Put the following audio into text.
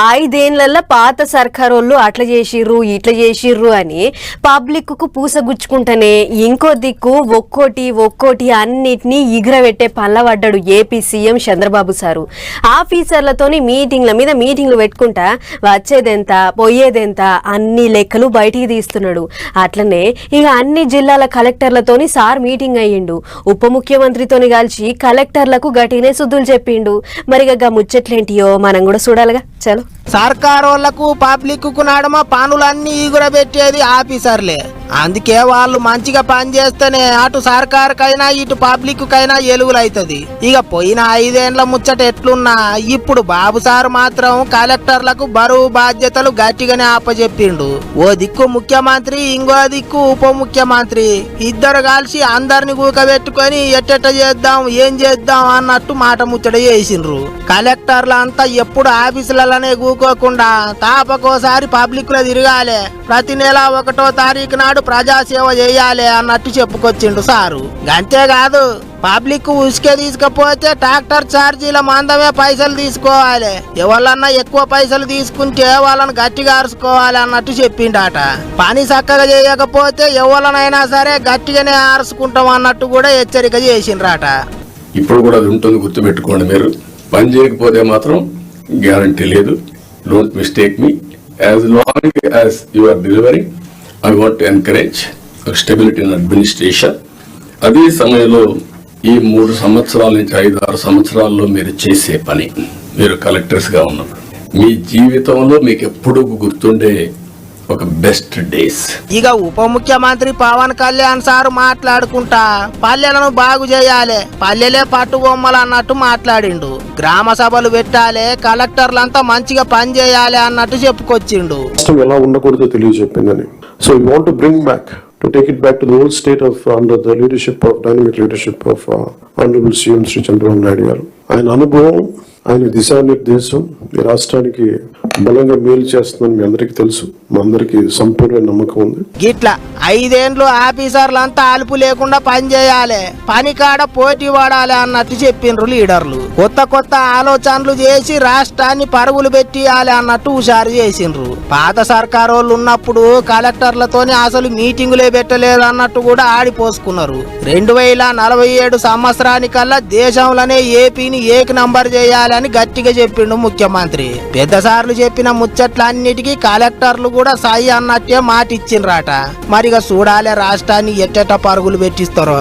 ఐదేళ్ళలో పాత సర్కారోళ్ళు అట్లా చేసిర్రు ఇట్లా చేసిర్రు అని పబ్లిక్కు పూసగుచ్చుకుంటేనే ఇంకో దిక్కు ఒక్కోటి ఒక్కోటి అన్నిటినీ ఇగురబెట్టే పల్లవడ్డాడు ఏపీ సీఎం చంద్రబాబు సారు. ఆఫీసర్లతోని మీటింగ్ల మీద మీటింగ్లు పెట్టుకుంటా వచ్చేదెంత పోయేదెంత అన్ని లెక్కలు బయటికి తీస్తున్నాడు. అట్లనే ఇక అన్ని జిల్లాల కలెక్టర్లతోని సార్ మీటింగ్ అయ్యిండు. ఉప ముఖ్యమంత్రితోని కలిసి కలెక్టర్లకు గట్టినే సుద్దులు చెప్పిండు. మరిగా ముచ్చట్లేంటియో మనం కూడా చూడాలిగా. చలో. సర్కారోళ్ళకు పబ్లిక్కు నడమ పనులన్నీ ఈగురబెట్టేది ఆఫీసర్లే. అందుకే వాళ్ళు మంచిగా పనిచేస్తేనే అటు సర్కారుకైనా ఇటు పబ్లిక్ కైనా ఎలుగులైతది. ఇక పోయిన ఐదేండ్ల ముచ్చట ఎట్లున్నా ఇప్పుడు బాబు సార్ మాత్రం కలెక్టర్లకు బరువు బాధ్యతలు గట్టిగానే అప్పచెప్పిండు. ఓ దిక్కు ముఖ్యమంత్రి ఇంకో దిక్కు ఉప ముఖ్యమంత్రి. ఇద్దరు కలిసి అందరిని కూకబెట్టుకొని ఎట్టెట్ట చేద్దాం ఏం చేద్దాం అన్నట్టు మాట ముచ్చట చేసిండ్రు. కలెక్టర్లు అంతా ఎప్పుడు ఆఫీసులలోనే కూకోకుండా తాపకోసారి పబ్లిక్లో తిరగాలి. ప్రతి నెల ఒకటో తారీఖు నాడు ప్రజాసేవ చేయాలి అన్నట్టు చెప్పుకొచ్చిండు సారు. అంతేకాదు పబ్లిక్ ఉసుకే తీసుకపోతే ట్రాక్టర్ ఛార్జీల మందమే పైసలు తీసుకోవాలి. ఎవరన్నా ఎక్కువ పైసలు తీసుకుంటే వాళ్ళని గట్టిగా అరుచుకోవాలి అన్నట్టు చెప్పిండట. పని చక్కగా చేయకపోతే ఎవరినైనా సరే గట్టిగానే అరుచుకుంటాం అన్నట్టు కూడా హెచ్చరిక చేసిండ్రట. ఇప్పుడు కూడా అది ఉంటుంది గుర్తుపెట్టుకోండి మీరు. పని చేయకపోతే మాత్రం గ్యారంటీ లేదు. Don't mistake me as long as you are delivery I want encourage stability in administration అదే సమయంలో ఈ మూడు సంవత్సరాల నుంచి ఐదు ఆరు సంవత్సరాల్లో మీరు చేసే పని మీరు కలెక్టర్స్గా ఉన్నప్పుడు. మీ జీవితంలో మీకు ఎప్పుడూ గుర్తుండే ఒక బెస్ట్ డేస్ ఇక ఉప ముఖ్యమంత్రి పవన్ కళ్యాణ్ సార్ మాట్లాడుకుంటా పల్లెలను బాగు చేయాలి పల్లెలే పట్టు బొమ్మలు అన్నట్టు మాట్లాడిండు. గ్రామ సభలు పెట్టాలి కలెక్టర్లంతా మంచిగా పని చేయాలి అన్నట్టు చెప్పుకొచ్చిండు. ఎలా ఉండకూడదో తెలియజెప్పిందని so you want to bring back to take it back to the old state of under the leadership of dynamic leadership of honourable CM Shri Chandrababu Naidu garu. ఆయన అనుభవం ఆయన దిశానిర్దేశం ఈ రాష్ట్రానికి బలంగా మేలు చేస్తుందని మీ అందరికీ తెలుసు. గిట్లా ఐదేండ్లు సంపూర్ణ నమ్మకం ఉంది. ఐదేండ్లు ఆఫీసర్లంతా అలుపు లేకుండా పని చేయాలి. పని కాడ పోటీ వాడాలి అన్నట్టు చెప్పిండ్రు లీడర్లు. కొత్త కొత్త ఆలోచనలు చేసి రాష్ట్రాన్ని పరుగులు పెట్టియాలి అన్నట్టు హుషారు చేసిండ్రు. పాత సర్కారోళ్ళు ఉన్నప్పుడు కలెక్టర్లతోని అసలు మీటింగులే పెట్టలేదు అన్నట్టు కూడా ఆడిపోసుకున్నారు. రెండు వేల నలభై ఏడు సంవత్సరానికల్లా దేశంలోనే ఏపీని ఏక నంబర్ చేయాలని గట్టిగా చెప్పిండు ముఖ్యమంత్రి. పెద్ద సార్లు చెప్పిన ముచ్చట్లన్నిటికీ కలెక్టర్లు కూడా కూడా సాయి అన్నట్టే మాట ఇచ్చిండ్రాట మరిగా చూడాలి రాష్ట్రాన్ని ఎట్టెట్ట పరుగులు పెట్టిస్తారో.